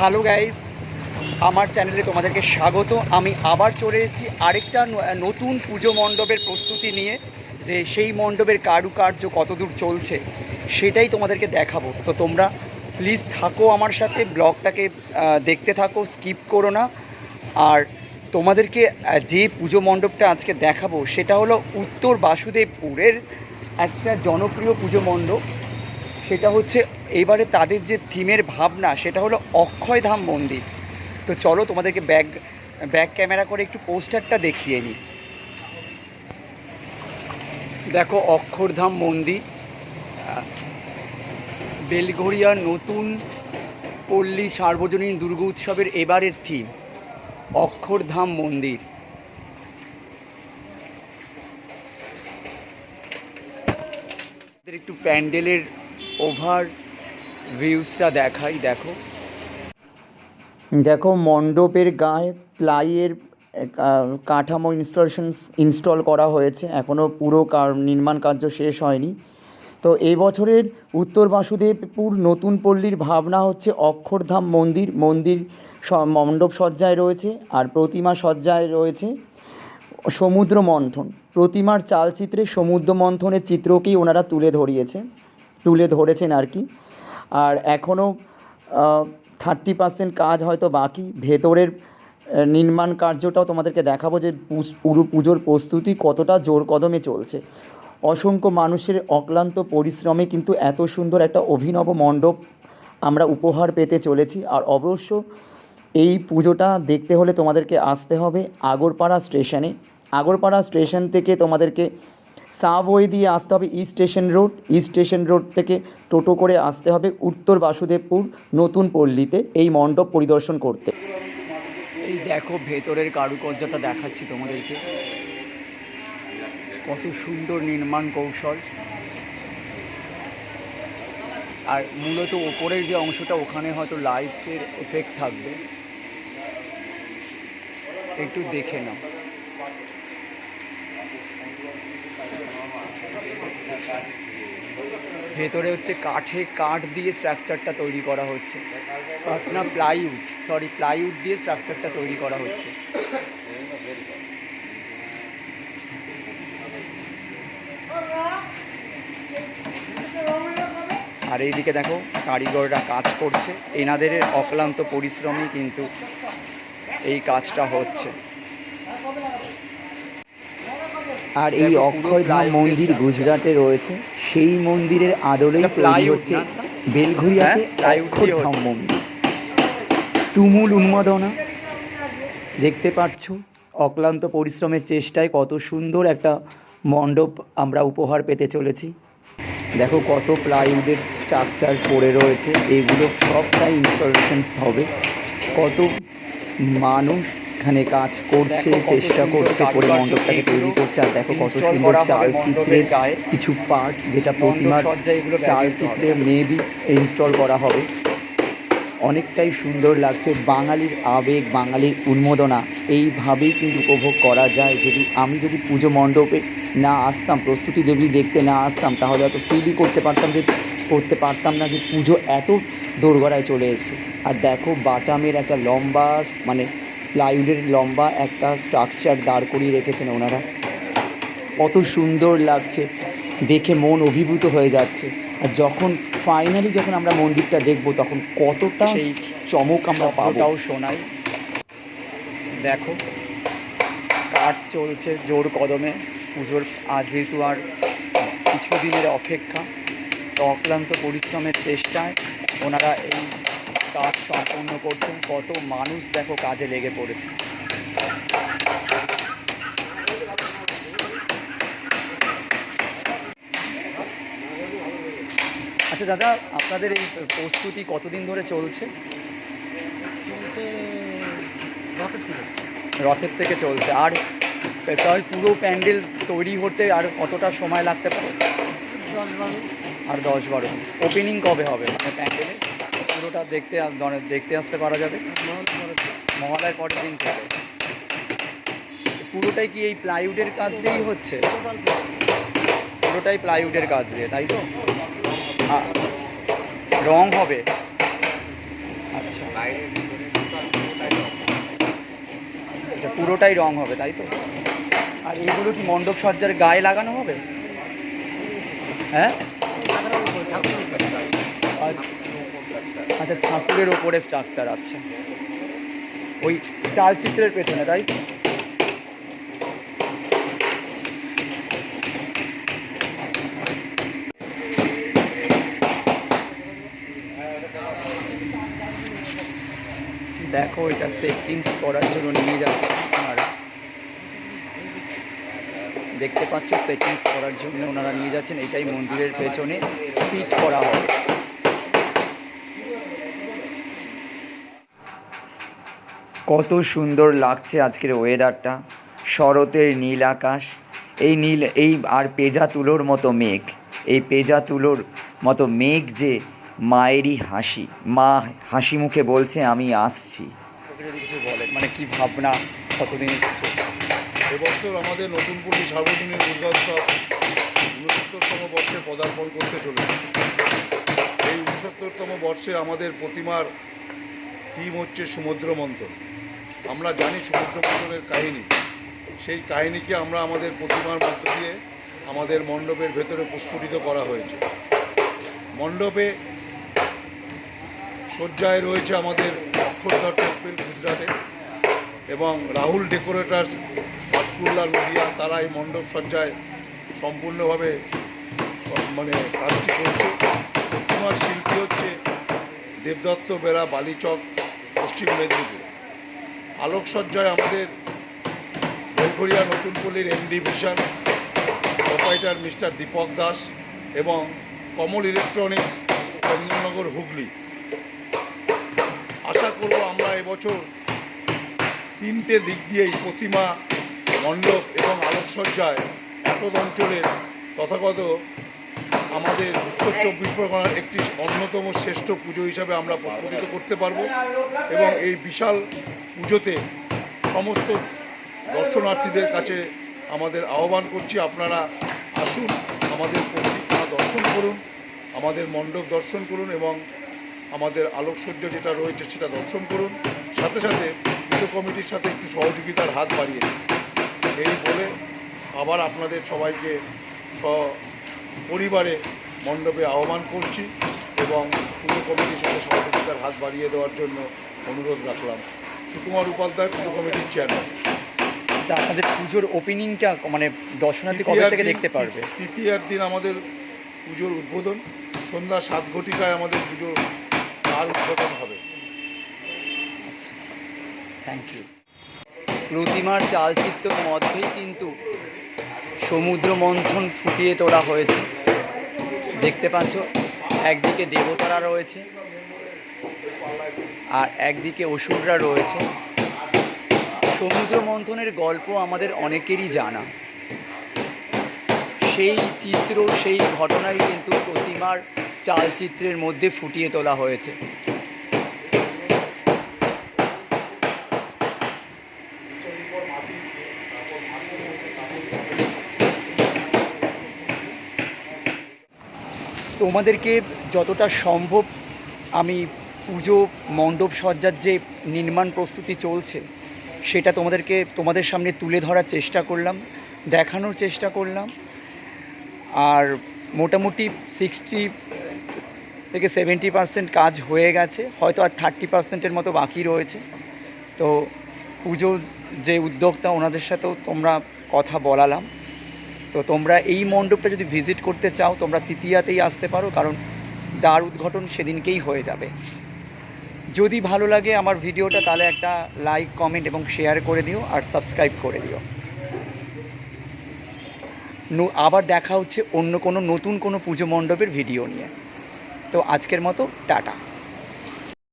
Hello guys, আমার চ্যানেলে তোমাদেরকে স্বাগত। আমি আবার চলে এসেছি আরেকটা নতুন পুজো মণ্ডপের প্রস্তুতি নিয়ে, যে সেই মণ্ডপের কারুকার্য কতদূর চলছে সেটাই তোমাদেরকে দেখাবো। তো তোমরা প্লিজ থাকো আমার সাথে, ব্লগটাকে দেখতে থাকো স্কিপ করো না। আর তোমাদেরকে যে পুজো মণ্ডপটা আজকে দেখাবো, সেটা হলো উত্তর বাসুদেবপুরের একটা জনপ্রিয় পুজো মণ্ডপ। সেটা হচ্ছে এবারে তাদের যে থিমের ভাবনা, সেটা হলো অক্ষয়ধাম মন্দির। তো চলো তোমাদেরকে ব্যাক ব্যাক ক্যামেরা করে একটু পোস্টারটা দেখিয়ে নিই। দেখো অক্ষরধাম মন্দির বেলঘড়িয়ার নতুন পল্লী সার্বজনীন দুর্গা উৎসবের এবারের থিম অক্ষরধাম মন্দির। একটু প্যান্ডেলের ওভার ভিউজটা দেখাই, দেখো। দেখো, মণ্ডপের গায়ে প্লাইয়ের কাঠামো ইনস্টলেশন ইনস্টল করা হয়েছে। এখনও পুরো নির্মাণ কার্য শেষ হয়নি। তো এই বছরের উত্তর বাসুদেবপুর নতুন পল্লীর ভাবনা হচ্ছে অক্ষরধাম মন্দির। মন্দির মণ্ডপ সজ্জায় রয়েছে আর প্রতিমা সজ্জায় রয়েছে সমুদ্র মন্থন। প্রতিমার চালচিত্রে সমুদ্র মন্থনের চিত্রকেই ওনারা তুলে ধরিয়েছে। তুলে ধরেছেন আর কি। আর এখনও থার্টি পার্সেন্ট কাজ হয়তো বাকি। ভেতরের নির্মাণ কার্যটাও তোমাদেরকে দেখাবো যে পুরো পুজোর প্রস্তুতি কতটা জোর কদমে চলছে। অসংখ্য মানুষের অক্লান্ত পরিশ্রমে কিন্তু এত সুন্দর একটা অভিনব মণ্ডপ আমরা উপহার পেতে চলেছি। আর অবশ্য এই পুজোটা দেখতে হলে তোমাদেরকে আসতে হবে আগরপাড়া স্টেশনে। আগরপাড়া স্টেশন থেকে তোমাদেরকে সাবওয়ে দিয়ে আসতে হবে ই স্টেশন রোড ই স্টেশন রোড থেকে টোটো করে আসতে হবে উত্তর বাসুদেবপুর নতুন পল্লীতে এই মণ্ডপ পরিদর্শন করতে। এই দেখো ভেতরের কারুকার্যটা দেখাচ্ছি তোমাদেরকে। কত সুন্দর নির্মাণ কৌশল। আর মূলত ওপরের যে অংশটা ওখানে হয়তো লাইটের এফেক্ট থাকবে। একটু দেখে নাও। ভেতরে হচ্ছে কাঠে কাঠ দিয়ে স্ট্রাকচারটা তৈরি করা হচ্ছে। কাঠ না প্লাইউড সরি প্লাইউড দিয়ে স্ট্রাকচারটা তৈরি করা হচ্ছে। আর এইদিকে দেখো, কারিগররা কাজ করছে। এনাদের অক্লান্ত পরিশ্রমই কিন্তু এই কাজটা হচ্ছে। আর এই অক্ষয়ধাম মন্দির গুজরাটে রয়েছে সেই মন্দিরের আদলেই তৈরি হচ্ছে? বেলঘরিয়াতে হ্যাঁ, অক্ষরধাম মন্দির। তুমুল উন্মাদনা। দেখতে পাচ্ছ অক্লান্ত পরিশ্রমের চেষ্টায় কত সুন্দর একটা মণ্ডপ আমরা উপহার পেতে চলেছি। দেখো কত প্লাইউডের স্ট্রাকচার পড়ে রয়েছে। এগুলো সবটাই ইনস্টলেশনস হবে। কত মানুষ এখানে কাজ করছে চেষ্টা করছে করে কারুকার্য মণ্ডপটাকে তৈরি করছে আর দেখো কত সুন্দর চালচিত্রের। কিছু পার্ট যেটা প্রতিমার চালচিত্রে মেবি ইনস্টল করা হবে। অনেকটাই সুন্দর লাগছে। বাঙালির আবেগ বাঙালির উন্মোদনা এইভাবেই কিন্তু উপভোগ করা যায়। যদি আমি যদি পুজো মণ্ডপে না আসতাম প্রস্তুতি যদি দেখতে না আসতাম তাহলে হয়তো ফিলই করতে পারতাম যে করতে পারতাম না যে পুজো এত দোরগড়ায় চলে এসেছে। আর দেখো বাটামের একটা লম্বা মানে প্লাইউডের লম্বা একটা স্ট্রাকচার দাঁড় করিয়ে রেখেছেন ওনারা। কত সুন্দর লাগছে দেখে মন অভিভূত হয়ে যাচ্ছে। আর যখন ফাইনালি যখন আমরা মন্দিরটা দেখব তখন কতটা সেই চমক আমরা পাবো। শব্দটাও শোনাই দেখো কাজ চলছে জোর কদমে। পুজোর আজ যেহেতু আর কিছুদিনের অপেক্ষা তো অক্লান্ত পরিশ্রমের চেষ্টায় ওনারা এই কাজ সম্পন্ন করছেন কত মানুষ দেখো কাজে লেগে পড়েছে। আচ্ছা দাদা আপনাদের এই প্রস্তুতি কতদিন ধরে চলছে? চলছে রথের থেকে। রথের থেকে চলছে। আর প্রায় পুরো প্যান্ডেল তৈরি হতে আর কতটা সময় লাগতে পারে? আর দশ বারো। ওপেনিং কবে হবে? মানে প্যান্ডেলে পুরোটা দেখতে মানে দেখতে আসতে পারা যাবে। মহালয়ার পরের দিন থেকে। পুরোটাই কি এই প্লাইউডের কাজ দিয়েই হচ্ছে? পুরোটাই প্লাইউডের কাজ দিয়ে, তাই তো? রং হবে। আচ্ছা। আচ্ছা পুরোটাই রং হবে, তাই তো? আর এগুলো কি মণ্ডপ সজ্জার গায়ে লাগানো হবে? হ্যাঁ? আচ্ছা ঠাকুরের ওপরে স্ট্রাকচার আছে। ওই চালচিত্রের পেছনে, তাই? দেখো, এটা সেটিংস করার জন্য নিয়ে যাচ্ছে ওনারা। দেখতে পাচ্ছ সেটিংস করার জন্য ওনারা নিয়ে যাচ্ছেন। এটাই মন্দিরের পেছনে সিট করা হবে। কত সুন্দর লাগছে আজকের ওয়েদারটা শরতের নীল আকাশ এই নীল এই আর পেজা তুলোর মতো মেঘ। এই পেজা তুলোর মতো মেঘ যে মায়েরই হাসি। মা হাসি মুখে বলছে আমি আসছি। কিছু বলেন মানে কি ভাবনা কতদিন এবছর আমাদের নতুন পল্লী সার্বজনীন দুর্গা উৎসব উনসত্তরতম বর্ষে পদার্পণ করতে চলেছে। এই উনসত্তরতম বর্ষে আমাদের প্রতিমার থিম হচ্ছে সমুদ্র মন্থন। আমরা জানি সমুদ্র মন্থনের কাহিনী। সেই কাহিনীকে আমরা আমাদের প্রতিমার মধ্য দিয়ে আমাদের মণ্ডপের ভেতরে প্রস্ফুটিত করা হয়েছে। মণ্ডপে শয্যায় রয়েছে আমাদের অক্ষরধার টেম্পেল গুজরাটে এবং রাহুল ডেকোরেটার্স পাটকুল্লা নদিয়া তারা এই মণ্ডপ সজ্জায় সম্পূর্ণভাবে মানে কাজটি করছে। প্রতিমার শিল্পী হচ্ছে দেবদত্ত বেড়া বালিচক, পশ্চিম মেদিনীপুর। আলোকসজ্জায় আমাদের বেলঘরিয়া নতুন পল্লীর M division proprietor mister Deepak Das এবং কমল ইলেকট্রনিক্স চন্দননগর হুগলি। আশা করব আমরা এবছর তিনটে দিক দিয়েই প্রতিমা, মণ্ডপ এবং আলোকসজ্জায় এতদ অঞ্চলের তথাগত আমাদের উত্তর চব্বিশ পরগনার একটি অন্যতম শ্রেষ্ঠ পুজো হিসাবে আমরা প্রস্ফুটিত করতে পারব এবং এই বিশাল পুজোতে সমস্ত দর্শনার্থীদের কাছে আমাদের আহ্বান করছি, আপনারা আসুন, আমাদের প্রতিমা দর্শন করুন, আমাদের মণ্ডপ দর্শন করুন এবং আমাদের আলোকসজ্জা যেটা রয়েছে সেটা দর্শন করুন। সাথে সাথে পুজো কমিটির সাথে একটু সহযোগিতার হাত বাড়িয়ে এই বলে আবার আপনাদের সবাইকে স পরিবারে মণ্ডপে আহ্বান করছি এবং পুজো কমিটির সাথে সহযোগিতার হাত বাড়িয়ে দেওয়ার জন্য অনুরোধ রাখলাম। সুকুমার উপাধ্যায় পুজো কমিটির চেয়ারম্যান আচ্ছা আপনাদের পুজোর ওপেনিংটা মানে দর্শনার্থী কবে থেকে দেখতে পারবে? তৃতীয়ার দিন আমাদের পুজোর উদ্বোধন। সন্ধ্যা সাত ঘটিকায় আমাদের পুজোর দ্বার উদ্বোধন হবে। আচ্ছা থ্যাংক ইউ প্রতিমার চালচিত্র মধ্যেই কিন্তু সমুদ্র মন্থন ফুটিয়ে তোলা হয়েছে। দেখতে পাচ্ছ, একদিকে দেবতারা রয়েছে আর একদিকে অসুররা রয়েছে। সমুদ্র মন্থনের গল্প আমাদের অনেকেরই জানা। সেই চিত্র, সেই ঘটনাই কিন্তু প্রতিমার চালচিত্রের মধ্যে ফুটিয়ে তোলা হয়েছে। তোমাদেরকে যতটা সম্ভব আমি পুজো মণ্ডপ সজ্জার যে নির্মাণ প্রস্তুতি চলছে, সেটা তোমাদেরকে তোমাদের সামনে তুলে ধরার চেষ্টা করলাম, দেখানোর চেষ্টা করলাম। আর মোটামুটি সিক্সটি থেকে সেভেন্টি পার্সেন্ট কাজ হয়ে গেছে, হয়তো আর থার্টি পার্সেন্টের মতো বাকি রয়েছে। তো পুজোর যে উদ্যোক্তা, ওনাদের সাথেও তোমরা কথা বলালাম। তো তোমরা এই মণ্ডপটা যদি ভিজিট করতে চাও, তোমরা তৃতীয়াতেই আসতে পারো, কারণ দ্বার উদ্ঘাটন সেদিনকেই হয়ে যাবে। যদি ভালো লাগে আমার ভিডিওটা, তাহলে একটা লাইক কমেন্ট এবং শেয়ার করে দিও আর সাবস্ক্রাইব করে দিও। আবার দেখা হচ্ছে অন্য কোনো নতুন কোনো পুজো মণ্ডপের ভিডিও নিয়ে। তো আজকের মতো, টাটা।